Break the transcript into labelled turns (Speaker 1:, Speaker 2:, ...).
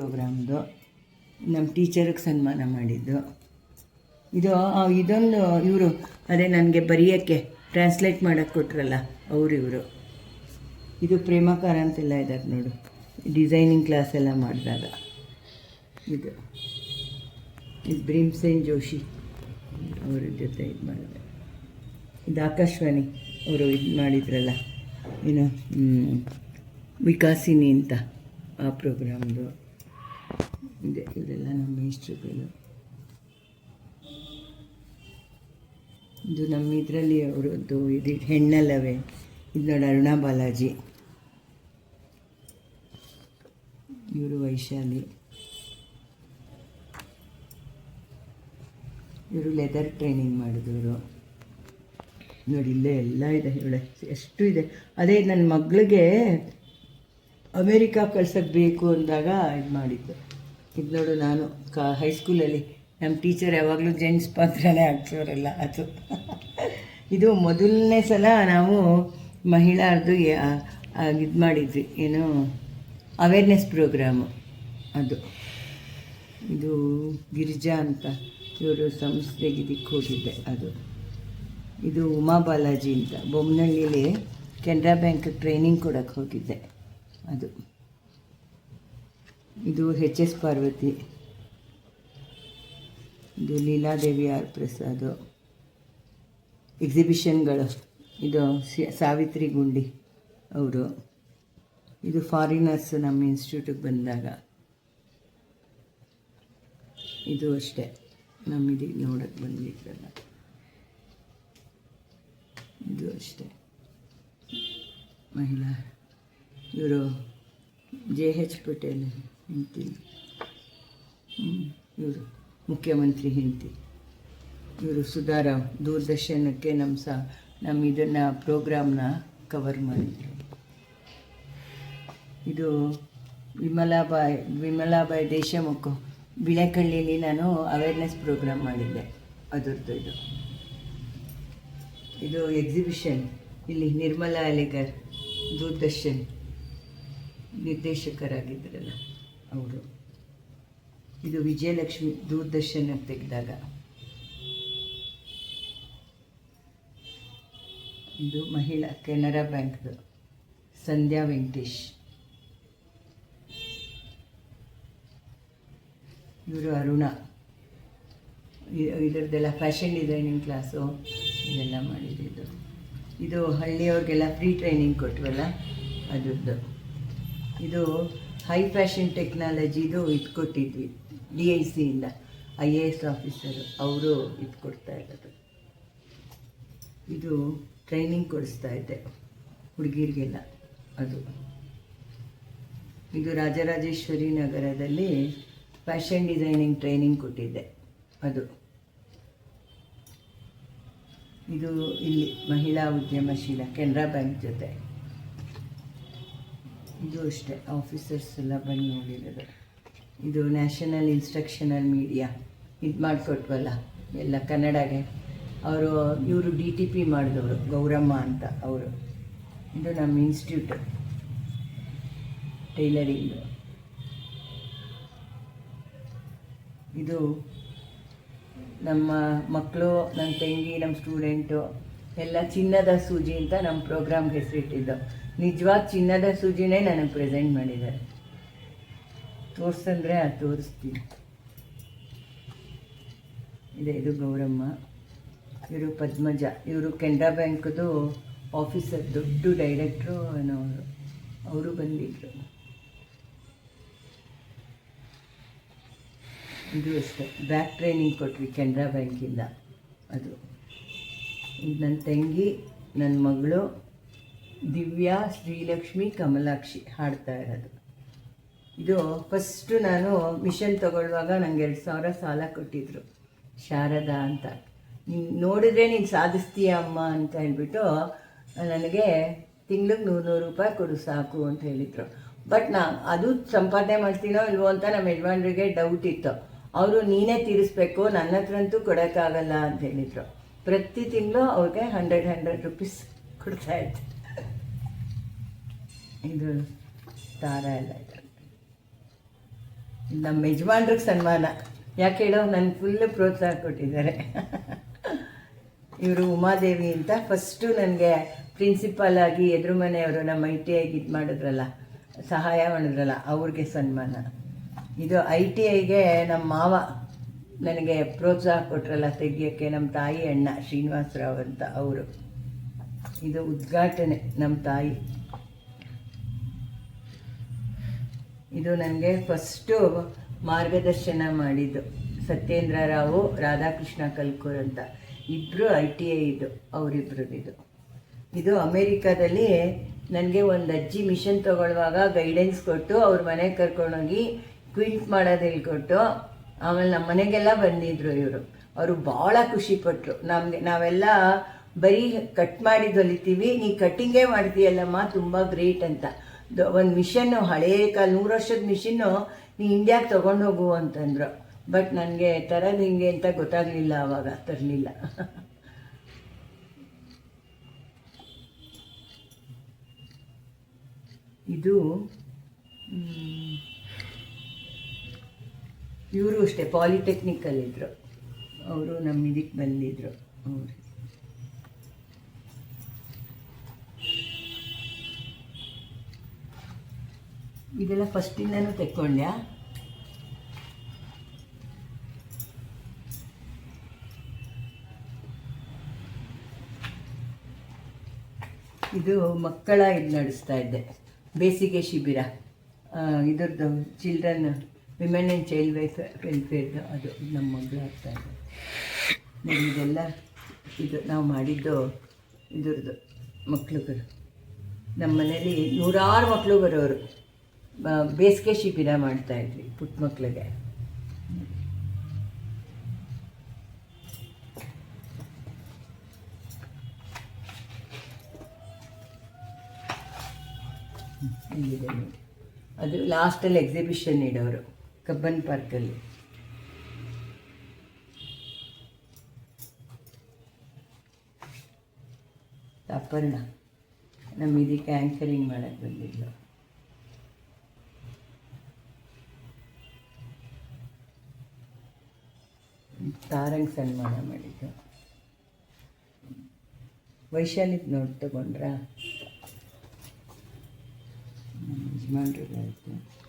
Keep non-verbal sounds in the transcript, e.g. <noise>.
Speaker 1: ಪ್ರೋಗ್ರಾಮ್ದು. ನಮ್ಮ ಟೀಚರಿಗೆ ಸನ್ಮಾನ ಮಾಡಿದ್ದು. ಇದು ಇದೊಂದು ಇವರು, ಅದೇ ನನಗೆ ಬರೆಯೋಕ್ಕೆ ಟ್ರಾನ್ಸ್ಲೇಟ್ ಮಾಡೋಕ್ಕೆ ಕೊಟ್ರಲ್ಲ, ಅವರು ಇವರು. ಇದು ಪ್ರೇಮಕಾರ ಅಂತೆಲ್ಲ ಇದ್ದಾರೆ ನೋಡು. ಡಿಸೈನಿಂಗ್ ಕ್ಲಾಸ್ ಎಲ್ಲ ಮಾಡಿದಾಗ. ಇದು. ಇದು ಭೀಮ್ಸೇನ್ ಜೋಶಿ ಅವರ ಜೊತೆ ಇದು ಮಾಡಿದೆ. ಇದು ಆಕಾಶವಾಣಿ ಅವರು ಇದು ಮಾಡಿದ್ರಲ್ಲ. ಏನು ವಿಕಾಸಿನಿ ಅಂತ ಆ ಪ್ರೋಗ್ರಾಮ್ದು. ಇದೆ ಇವರೆಲ್ಲ ನಮ್ಮ ಮೇಸ್ಟ್ರುಗಳು ಇದು ನಮ್ಮ ಇದರಲ್ಲಿ ಅವರದ್ದು ಇದು ಹೆಣ್ಣಲ್ಲವೇ ಇದು ನೋಡಿ ಅರುಣಾ ಬಾಲಾಜಿ ಇವರು ವೈಶಾಲಿ ಇವರು ಲೆದರ್ ಟ್ರೈನಿಂಗ್ ಮಾಡಿದವರು ನೋಡಿ ಇಲ್ಲೇ ಎಲ್ಲ ಇದೆ ಇವಳೆ ಎಷ್ಟು ಇದೆ ಅದೇ ನನ್ನ ಮಗಳಿಗೆ ಅಮೇರಿಕಾ ಕಳ್ಸೋಕ್ಕೆ ಬೇಕು ಅಂದಾಗ ಇದು ಮಾಡಿದ್ದು ಇದು ನೋಡು ನಾನು ಕಾ ಹೈಸ್ಕೂಲಲ್ಲಿ ನಮ್ಮ ಟೀಚರ್ ಯಾವಾಗಲೂ ಜೆಂಟ್ಸ್ ಪಾತ್ರನೇ ಹಾಕ್ಸೋರಲ್ಲ ಅದು. ಇದು ಮೊದಲನೇ ಸಲ ನಾವು ಮಹಿಳಾರ್ದು ಇದು ಮಾಡಿದ್ವಿ, ಏನು ಅವೇರ್ನೆಸ್ ಪ್ರೋಗ್ರಾಮು ಅದು. ಇದು ಗಿರಿಜಾ ಅಂತ ಇವರು ಸಂಸ್ಥೆಗೆ ಇದಕ್ಕೆ ಹೋಗಿದ್ದೆ, ಅದು. ಇದು ಉಮಾ ಬಾಲಾಜಿ ಅಂತ. ಬೊಮ್ಮನಹಳ್ಳಿಲಿ ಕೆನರಾ ಬ್ಯಾಂಕ್ ಟ್ರೈನಿಂಗ್ ಕೊಡೋಕ್ಕೆ ಹೋಗಿದ್ದೆ, ಅದು. ಇದು ಹೆಚ್ ಎಸ್ ಪಾರ್ವತಿ. ಇದು ಲೀಲಾದೇವಿ ಆರ್ ಪ್ರಸಾದ್. ಎಕ್ಸಿಬಿಷನ್ಗಳು ಇದು ಸಾವಿತ್ರಿ ಗುಂಡಿ ಅವರು. ಇದು ಫಾರಿನರ್ಸ್ ನಮ್ಮ ಇನ್ಸ್ಟಿಟ್ಯೂಟಿಗೆ ಬಂದಾಗ. ಇದು ಅಷ್ಟೇ. ನಮ್ಮ ಇದಕ್ಕೆ ನೋಡೋಕ್ಕೆ ಬಂದಿದ್ರಲ್ಲ. ಇದು ಅಷ್ಟೇ. ಮಹಿಳಾ. ಇವರು ಜೆ ಹೆಚ್ ಪಟೇಲ್ ಹೆಂಡತಿ ಇವರು ಮುಖ್ಯಮಂತ್ರಿ ಹೆಂಡತಿ. ಇವರು ಸುಧಾರಾವ್ ದೂರದರ್ಶನಕ್ಕೆ ನಮ್ಮ ಸಹ ನಮ್ಮ ಇದನ್ನು, ಪ್ರೋಗ್ರಾಮ್ನ ಕವರ್ ಮಾಡಿದರು. ಇದು ವಿಮಲಾಬಾಯ್ ವಿಮಲಾಬಾಯ್ ದೇಶಮುಖ ಬಿಳೆಕಳ್ಳಿಯಲ್ಲಿ ನಾನು ಅವೇರ್ನೆಸ್ ಪ್ರೋಗ್ರಾಮ್ ಮಾಡಿದ್ದೆ. ಅದರದ್ದು ಇದು. ಇದು ಎಕ್ಸಿಬಿಷನ್ ಇಲ್ಲಿ ನಿರ್ಮಲಾ ಅಲಿಗರ್ ದೂರದರ್ಶನ್ ನಿರ್ದೇಶಕರಾಗಿದ್ದರಲ್ಲ ಅವರು ಇದು ವಿಜಯಲಕ್ಷ್ಮಿ ದೂರದರ್ಶನ ತೆಗೆದಾಗ. ಇದು ಮಹಿಳಾ ಕೆನರಾ ಬ್ಯಾಂಕ್ದು ಸಂಧ್ಯಾ ವೆಂಕಟೇಶ್. ಇವರು ಅರುಣ. ಇದರದ್ದೆಲ್ಲ ಫ್ಯಾಷನ್ ಡಿಸೈನಿಂಗ್ ಕ್ಲಾಸು, ಇದೆಲ್ಲ ಮಾಡಿದ್ದು ಇದು. ಹಳ್ಳಿಯವ್ರಿಗೆಲ್ಲ ಫ್ರೀ ಟ್ರೈನಿಂಗ್ ಕೊಟ್ಟವಲ್ಲ ಅದರದ್ದು. ಇದು ಹೈ ಫ್ಯಾಷನ್ ಟೆಕ್ನಾಲಜಿದು ಇದು ಕೊಟ್ಟಿದ್ವಿ ಡಿ ಐ ಸಿಯಿಂದ ಐ ಎ ಎಸ್ ಆಫೀಸರು ಅವರು ಇದು ಕೊಡ್ತಾ ಇರೋದು. ಇದು ಟ್ರೈನಿಂಗ್ ಕೊಡಿಸ್ತಾ ಇದ್ದೆ, ಹುಡುಗಿರಿಗೆಲ್ಲ ಅದು. ಇದು ರಾಜರಾಜೇಶ್ವರಿ ನಗರದಲ್ಲಿ ಫ್ಯಾಷನ್ ಡಿಸೈನಿಂಗ್ ಟ್ರೈನಿಂಗ್ ಕೊಟ್ಟಿದ್ದೆ, ಅದು. ಇದು ಇಲ್ಲಿ ಮಹಿಳಾ ಉದ್ಯಮಶೀಲ ಕೆನರಾ ಬ್ಯಾಂಕ್ ಜೊತೆ. ಇದು ಅಷ್ಟೇ ಆಫೀಸರ್ಸ್ ಎಲ್ಲ ಬಂದು ನೋಡಿರೋದು. ಇದು ನ್ಯಾಷನಲ್ ಇನ್ಸ್ಟ್ರಕ್ಷನಲ್ ಮೀಡಿಯಾ ಇದು ಮಾಡಿಕೊಟ್ವಲ್ಲ, ಎಲ್ಲ ಕನ್ನಡಗೆ. ಅವರು, ಇವರು ಡಿ ಟಿ ಪಿ ಮಾಡಿದವರು, ಗೌರಮ್ಮ ಅಂತ ಅವರು. ಇದು ನಮ್ಮ ಇನ್ಸ್ಟಿಟ್ಯೂಟ್ ಟೈಲರಿಂಗ್. ಇದು ನಮ್ಮ ಮಕ್ಕಳು ನನ್ನ ತಂಗಿ, ನಮ್ಮ ಸ್ಟೂಡೆಂಟು ಎಲ್ಲ ಚಿನ್ನದ ಸೂಜಿ ಅಂತ ನಮ್ಮ ಪ್ರೋಗ್ರಾಮ್ಗೆ ಹೆಸರಿಟ್ಟಿದ್ದು. ನಿಜವಾದ ಚಿನ್ನದ ಸೂಜಿನೇ ನನಗೆ ಪ್ರೆಸೆಂಟ್ ಮಾಡಿದ್ದಾರೆ. ತೋರಿಸಂದ್ರೆ ಅದು ತೋರಿಸ್ತೀನಿ. ಇದೆ, ಇದು ಗೌರಮ್ಮ. ಇವರು ಪದ್ಮಜ. ಇವರು ಕೆನರಾ ಬ್ಯಾಂಕ್ದು ಆಫೀಸರ್, ದೊಡ್ಡ ಡೈರೆಕ್ಟ್ರು ಅನ್ನೋರು ಅವರು ಬಂದಿದ್ರು. ಇದು ಅಷ್ಟೇ. ಬ್ಯಾಕ್ ಟ್ರೈನಿಂಗ್ ಕೊಟ್ವಿ ಕೆನರಾ ಬ್ಯಾಂಕಿಂದ. ಅದು. ಇದು ನನ್ನ ತಂಗಿ, ನನ್ನ ಮಗಳು, ದಿವ್ಯಾ, ಶ್ರೀಲಕ್ಷ್ಮಿ, ಕಮಲಾಕ್ಷಿ ಹಾಡ್ತಾ ಇರೋದು. ಇದು ಫಸ್ಟು ನಾನು ಮಿಷನ್ ತಗೊಳ್ಳುವಾಗ ನನಗೆ ಎರಡು ಸಾವಿರ ಸಾಲ ಕೊಟ್ಟಿದ್ರು. ಶಾರದಾ ಅಂತ. ನೀನು ನೋಡಿದ್ರೆ ನೀನು ಸಾಧಿಸ್ತೀಯ ಅಮ್ಮ ಅಂತ ಹೇಳ್ಬಿಟ್ಟು ನನಗೆ ತಿಂಗ್ಳಿಗೆ ನೂರು ನೂರು ರೂಪಾಯಿ ಕೊಡು ಸಾಕು ಅಂತ ಹೇಳಿದರು. ಬಟ್ ನಾ ಅದು ಸಂಪಾದನೆ ಮಾಡ್ತೀನೋ ಇಲ್ವೋ ಅಂತ ನಮ್ಮ ಯಜಮಾನ್ರಿಗೆ ಡೌಟ್ ಇತ್ತು. ಅವರು ನೀನೇ ತೀರಿಸ್ಬೇಕು ನನ್ನ ಹತ್ರ ಅಂತೂ ಕೊಡೋಕ್ಕಾಗಲ್ಲ ಅಂತ ಹೇಳಿದರು. ಪ್ರತಿ ತಿಂಗಳು ಅವ್ರಿಗೆ ಹಂಡ್ರೆಡ್ ಹಂಡ್ರೆಡ್ ರುಪೀಸ್ ಕೊಡ್ತಾ ಇದ್ದೆ. ಇದು ದಾರ ಎಲ್ಲ ನಮ್ಮ ಯಜಮಾನ್ರಿಗೆ ಸನ್ಮಾನ. ಯಾಕೆ ಹೇಳೋ ನನಗೆ ಫುಲ್ ಪ್ರೋತ್ಸಾಹ ಕೊಟ್ಟಿದ್ದಾರೆ. ಇವರು ಉಮಾದೇವಿ ಅಂತ ಫಸ್ಟು ನನಗೆ ಪ್ರಿನ್ಸಿಪಾಲ್ ಆಗಿ ಎದುರು ಮನೆಯವರು ನಮ್ಮ ಐ ಟಿ ಐಗೆ ಇದು ಮಾಡಿದ್ರಲ್ಲ, ಸಹಾಯ ಮಾಡಿದ್ರಲ್ಲ, ಅವ್ರಿಗೆ ಸನ್ಮಾನ. ಇದು ಐ ಟಿ ಐಗೆ ನಮ್ಮ ಮಾವ ನನಗೆ ಪ್ರೋತ್ಸಾಹ ಕೊಟ್ರಲ್ಲ ತೆಗಿಯೋಕ್ಕೆ ನಮ್ಮ ತಾಯಿ ಅಣ್ಣ ಶ್ರೀನಿವಾಸರಾವ್ ಅಂತ ಅವರು. ಇದು ಉದ್ಘಾಟನೆ ನಮ್ಮ ತಾಯಿ. ಇದು ನನಗೆ ಫಸ್ಟು ಮಾರ್ಗದರ್ಶನ ಮಾಡಿದ್ದು ಸತ್ಯೇಂದ್ರ ರಾವು, ರಾಧಾಕೃಷ್ಣ ಕಲ್ಕೂರ್ ಅಂತ. ಇಬ್ಬರು ಐ ಟಿ ಐ ಇದು, ಅವರಿಬ್ರದ್ದು. ಇದು ಇದು ಅಮೇರಿಕಾದಲ್ಲಿ ನನಗೆ ಒಂದು ಅಜ್ಜಿ ಮಿಷನ್ ತೊಗೊಳ್ಳುವಾಗ ಗೈಡೆನ್ಸ್ ಕೊಟ್ಟು ಅವ್ರ ಮನೆಗೆ ಕರ್ಕೊಂಡೋಗಿ ಕ್ವಿಂಟ್ ಮಾಡೋದು ಹೇಳ್ಕೊಟ್ಟು ಆಮೇಲೆ ನಮ್ಮ ಮನೆಗೆಲ್ಲ ಬಂದಿದ್ರು ಇವರು. ಅವರು ಭಾಳ ಖುಷಿಪಟ್ಟರು ನಮಗೆ, ನಾವೆಲ್ಲ ಬರೀ ಕಟ್ ಮಾಡಿ ಹೊಲಿತೀವಿ, ನೀ ಕಟ್ಟಿಂಗೇ ಮಾಡ್ತೀಯಲ್ಲಮ್ಮ, ತುಂಬ ಗ್ರೇಟ್ ಅಂತ. ಒಂದು ಮಿಷನ್ನು ಹಳೆಯ ಕಾಲ, ನೂರು ವರ್ಷದ ಮಿಷಿನ್ನು ನೀ ಇಂಡಿಯಾಗೆ ತೊಗೊಂಡು ಹೋಗು ಅಂತಂದರು. ಬಟ್ ನನಗೆ ತರೋದು ಹಿಂಗೆ ಅಂತ ಗೊತ್ತಾಗಲಿಲ್ಲ ಆವಾಗ ತರಲಿಲ್ಲ. <laughs> ಇದು ಅಷ್ಟೇ ಪಾಲಿಟೆಕ್ನಿಕಲ್ಲಿದ್ದರು ಅವರು ನಮ್ಮ ಇದಕ್ಕೆ ಬಂದಿದ್ದರು ಅವರು ಇದೆಲ್ಲ ಫಸ್ಟಿಂದನೂ ತೆಕ್ಕೊಂಡ್ಯಾ? ಇದು ಮಕ್ಕಳ ಇದು ನಡೆಸ್ತಾ ಇದ್ದೆ. ಬೇಸಿಗೆ ಶಿಬಿರ. ಇದರದ್ದು children women and child wife ವೆಲ್ಫೇರ್ದು ಅದು ನಮ್ಮ ಮಗಳು ಆಗ್ತಾ ಇದೆ ನಮಗೆಲ್ಲ ಇದು ನಾವು ಮಾಡಿದ್ದು ಇದ್ರದ್ದು ಮಕ್ಳುಗಳು ನಮ್ಮ ಮನೇಲಿ ನೂರಾರು ಮಕ್ಕಳು ಬರೋರು ಬೇಸಿಗೆ ಶಿಬಿರ ಮಾಡ್ತಾಯಿದ್ವಿ ಪುಟ್ಟ ಮಕ್ಕಳಿಗೆ ಅದು ಲಾಸ್ಟಲ್ಲಿ ಎಕ್ಸಿಬಿಷನ್ ಇಡೋರು ಕಬ್ಬನ್ ಪಾರ್ಕಲ್ಲಿ ಅಪರ್ಣ ನಮ್ಮ ಇದಕ್ಕೆ ಆ್ಯಂಕರಿಂಗ್ ಮಾಡೋಕ್ಕೆ ಬಂದಿದ್ಲು. ತಾರಂಗ್ ಸನ್ಮಾನ ಮಾಡಿದ್ದು. ವೈಶಾಲಿದ್ ನೋಡಿ ತಗೊಂಡ್ರಾ? ಯಜಮಾನ್ರಿಗೆ ಆಯಿತು.